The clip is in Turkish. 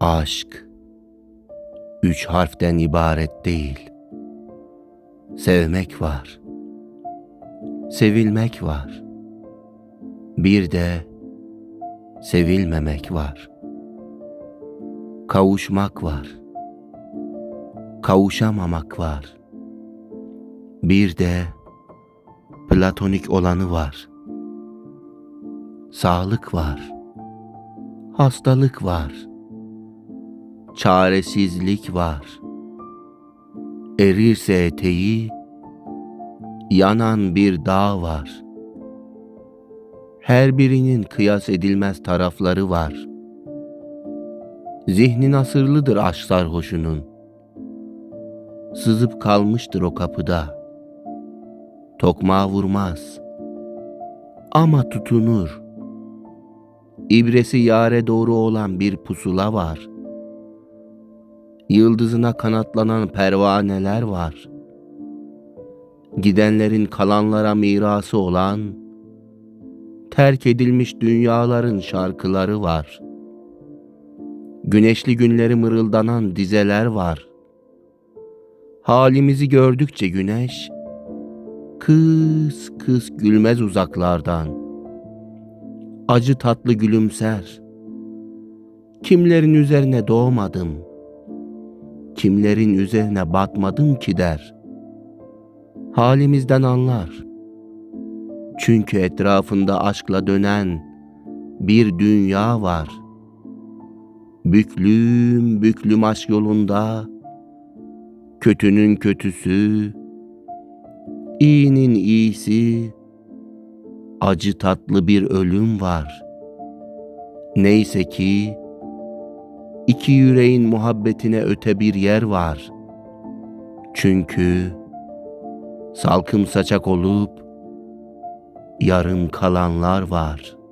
Aşk üç harften ibaret değil. Sevmek var. Sevilmek var. Bir de sevilmemek var. Kavuşmak var. Kavuşamamak var. Bir de platonik olanı var. Sağlık var. Hastalık var. Çaresizlik var. Erirse eteği, yanan bir dağ var. Her birinin kıyas edilmez tarafları var. Zihnin asırlıdır aşk sarhoşunun. Sızıp kalmıştır o kapıda. Tokmağı vurmaz. Ama tutunur. İbresi yare doğru olan bir pusula var. Yıldızına kanatlanan pervaneler var. Gidenlerin kalanlara mirası olan terk edilmiş dünyaların şarkıları var. Güneşli günleri mırıldanan dizeler var. Halimizi gördükçe güneş kıs kıs gülmez uzaklardan. Acı tatlı gülümser. Kimlerin üzerine doğmadım. Kimlerin üzerine batmadım ki der. Halimizden anlar. Çünkü etrafında aşkla dönen bir dünya var. Büklüm büklüm aşk yolunda kötünün kötüsü, iyinin iyisi, acı tatlı bir ölüm var. Neyse ki iki yüreğin muhabbetine öte bir yer var. Çünkü salkım saçak olup yarım kalanlar var.''